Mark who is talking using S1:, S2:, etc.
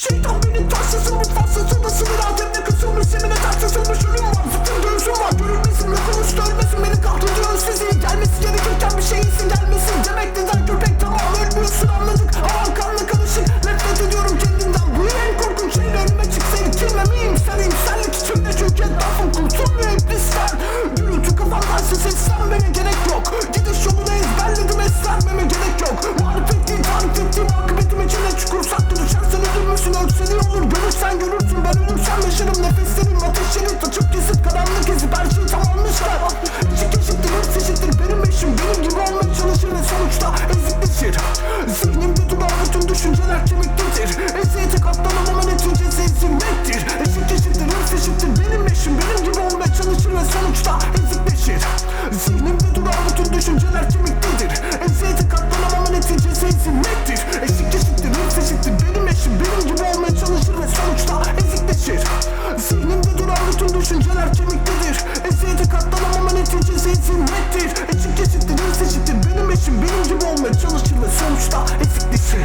S1: Şeytan beni taşlasın mutfaksızın da sınır kemiktedir Eziyete katlanamama neticesi ezilmektir Eşit eşittir hepsi eşittir. Benim eşim Benim gibi olmaya çalışır ve sonuçta ezikleşir Zihnimde duran bütün düşünceler kemiktedir Eziyete katlanamama neticesi ezilmektir Eşit eşittir hepsi eşittir. Benim eşim Benim gibi olmaya çalışır ve sonuçta ezikleşir Zihnimde duran bütün düşünceler kemiktedir Eziyete katlanamama neticesi ezilmektir Eşit eşittir hepsi eşittir. Benim eşim Benim gibi olmaya çalışır ve sonuçta ezikleşir